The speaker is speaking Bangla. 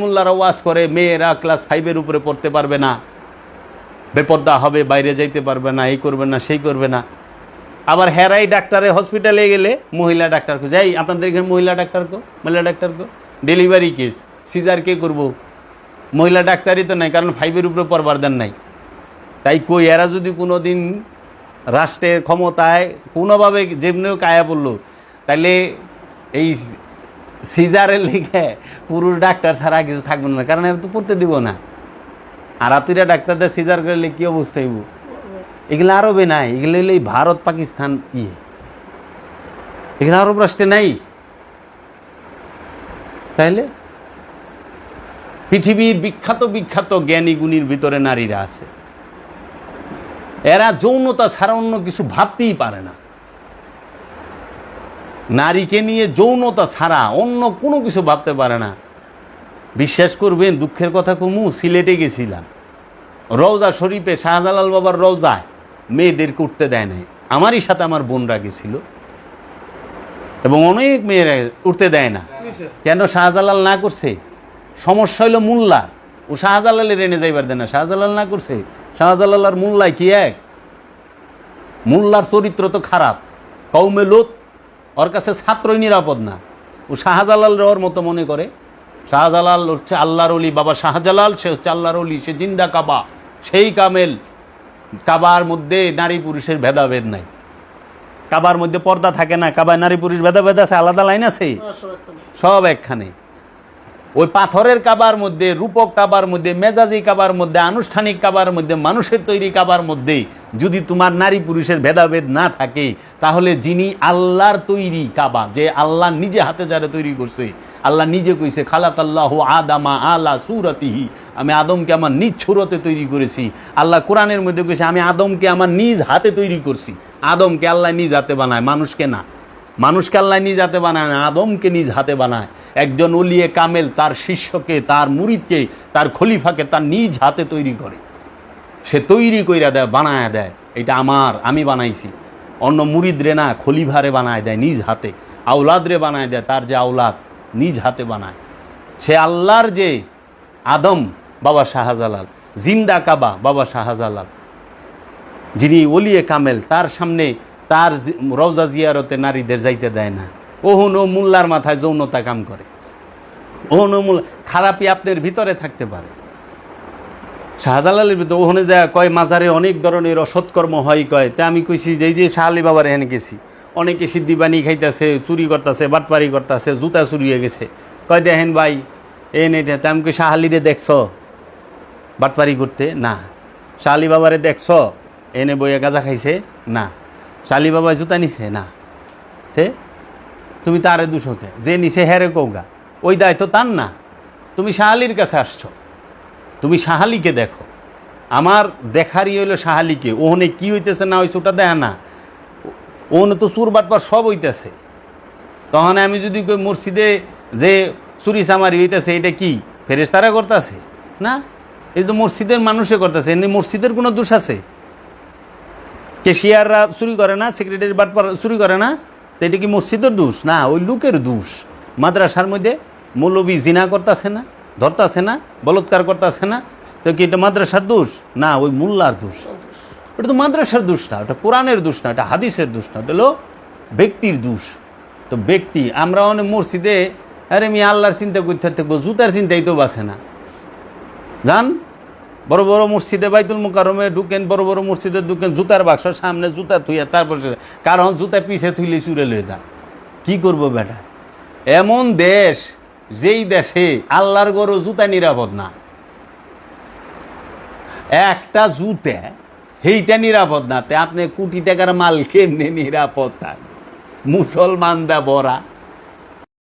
মোল্লারা ওয়াজ করে, মেয়েরা ক্লাস ফাইভের উপরে পড়তে পারবে না। বেপর্দা হবে, বাইরে যাইতে পারবে না, এই করবে না, সেই করবে না। আবার হেরাই ডাক্তারে হসপিটালে গেলে, মহিলা ডাক্তার কো যাই, আপনাদের এখানে মহিলা ডাক্তার কো? মহিলা ডাক্তার কো? ডেলিভারি কেস সিজার কে করব? মহিলা ডাক্তারই তো নাই, কারণ ফাইভের উপরে পড়বার দেন নাই। তাই কই, এরা যদি কোনো দিন রাষ্ট্রের ক্ষমতায় কোনোভাবে যেমনিও কায়া পড়ল তাহলে এই সিজারের লিখে পুরুষ ডাক্তার ছাড়া কিছু থাকবে না, কারণ এরা তো পড়তে দিব না। আর আতুরা ডাক্তারদের সিজার করলে কি অবস্থা হইব? এগুলো আরবে নাই, এগুলো এই ভারত, পাকিস্তান ইয়ে। এগুলো আরব রাষ্ট্রে নাই। তাইলে? পৃথিবীর বিখ্যাত বিখ্যাত জ্ঞানী গুণীর ভিতরে নারীরা আছে। এরা যৌনতা ছাড়া অন্য কিছু ভাবতেই পারে না। নারীকে নিয়ে যৌনতা ছাড়া অন্য কোনো কিছু ভাবতে পারে না। বিশ্বাস করবেন, দুঃখের কথা কমু, সিলেটে গেছিলাম। রওজা শরীফে শাহজালাল বাবার রওজায় মেয়েদেরকে উঠতে দেয় নাই। আমারই সাথে আমার বোনরা গেছিল। এবং অনেক মেয়েরা উঠতে দেয় না। কেন শাহজালাল না করছে? সমস্যা হইল মোল্লা। ও শাহজালালের এনে যাইবার দেয় না। শাহজালাল না করছে? শাহজালাল আর মোল্লায় কি এক? মোল্লার চরিত্র তো খারাপ। কৌমে লোত ওর কাছে ছাত্রই নিরাপদ না। ও শাহজালাল ওর মতো মনে করে। শাহজালাল হচ্ছে আল্লাহর অলি বাবা শাহজালাল সে হচ্ছে আল্লাহর অলি সে জিন্দা কাবা সেই কামেল। কাবার মধ্যে নারী পুরুষের ভেদাভেদ নাই। কাবার মধ্যে পর্দা থাকে না কাবায় নারী পুরুষ ভেদাভেদ আছে আলাদা লাইন আছে? সব একখানে। ওই পাথরের কাবার মধ্যে, রূপক কাবার মধ্যে, মেজাজি কাবার মধ্যে, আনুষ্ঠানিক কাবার মধ্যে, মানুষের তৈরি কাবার মধ্যে যদি তোমার নারী পুরুষের ভেদাভেদ না থাকে, তাহলে যিনি আল্লাহর তৈরি কাবা, যে আল্লাহ নিজে হাতে যারা তৈরি করছে, আল্লাহ নিজে কইছে, খালাক আল্লাহ আদামা আলা সুরতিহি আমি আদমকে আমার নিজ ছুরতে তৈরি করেছি। আল্লাহ কোরআনের মধ্যে কইছে, আমি আদমকে আমার নিজ হাতে তৈরি করছি, আদমকে আল্লাহ নিজ হাতে বানায়, মানুষকে না। মানুষকে আল্লাহ নিজ হাতে বানায় না, আদমকে নিজ হাতে বানায়। একজন অলিয়ে কামেল তার শিষ্যকে, তার মুরিদকে, তার খলিফাকে তার নিজ হাতে তৈরি করে। সে তৈরি কইরা দেয়, বানায় দেয়। এটা আমার, আমি বানাইছি। অন্য মুরিদরে না খলিভারে বানায় দেয় নিজ হাতে। আওলাদরে বানায় দেয়, তার যে আওলাদ, নিজ হাতে বানায়। সে আল্লাহর যে আদম, বাবা শাহজালাল। জিন্দা কাবা, বাবা শাহজালাল। যিনি ওলিয়ে কামেল, তার সামনে তার জি- রওজা জিয়ারতে নারীদের যাইতে দেয় না। ওহন ও মোল্লার মাথায় যৌনতা কাম করে। ওহন ও মোল্লা খারাপই আপনার ভিতরে থাকতে পারে। শাহজালালের ভিতরে ওখানে যায় কয়, মাজারে অনেক ধরনের অসৎকর্ম হয় কয়। তা আমি কইছি, যে যে শাহ বাবার এখানে গেছি, অনেকে সিদ্ধি বানি খাইতেছে, চুরি করতেছে, বাটপারি করতেছে, জুতা চুরি হয়ে গেছে। কয়, দেখেন ভাই, এই নেই তা আমি শাহ আলীরে দেখছ? বাটপারি করতে? না। শাহ বাবারে দেখছ? এনে বইয়া গাঁজা খাইছে? না। শাহ আলী বাবা জুতা নিছে? না। তে? তুমি তারে দুশোকে যে নিছে হেরে কৌগা। ওই দায়িত্ব তার না। তুমি শাহ আলীর কাছে আসছো। তুমি সাহালিকে দেখো। আমার দেখারই হইল সাহালিকে ওহনে কি হইতেছে না হইছে ওটা দেয় না। ওহনে তো সুর বাটপার সব হইতেছে। তখন আমি যদি কই মসজিদে যে চুরি চামারি হইতেছে, এটা কি? ফেরেস্তারা করতেছে? না। এই তো মসজিদের মানুষে করতেছে, এমনি মসজিদের কোনো দোষ আছে? কেশিয়াররা চুরি করে না সেক্রেটারি বাটপার চুরি করে না, তো এটা কি মসজিদের দোষ? না, ওই লোকের দোষ। মাদ্রাসার মধ্যে মৌলবী জিনা করতেছে না, ধরতাছে না, বলৎকার করতেছে না, তো কি এটা মাদ্রাসার দোষ? না, ওই মোল্লার দোষ। ওটা তো মাদ্রাসার দোষ না ওটা কোরআনের দোষ না, এটা হাদিসের দোষ না ওটা হলো ব্যক্তির দোষ। তো ব্যক্তি, আমরা অনেক মসজিদে, আরে আমি আল্লাহর চিন্তা করতে থাকব জুতার চিন্তাই তো বাসে না। যান বড় বড় মসজিদে বাইতুল মুকারমে ঢুকেন, বড় বড় মসজিদে ঢুকেন, জুতার বাক্স সামনে জুতা থুইয়া তারপর কারণ জুতা পিছে থুইলে চুরে লয়ে যান। কি করব বেটা? এমন দেশ, যেই দেশে আল্লাহর গরু জুতা নিরাপদ না। একটা জুতে সেইটা নিরাপদ না, তে আপনি কোটি টাকার মাল কেমনে নিরাপদ থাকবে মুসলমান দা বড়া।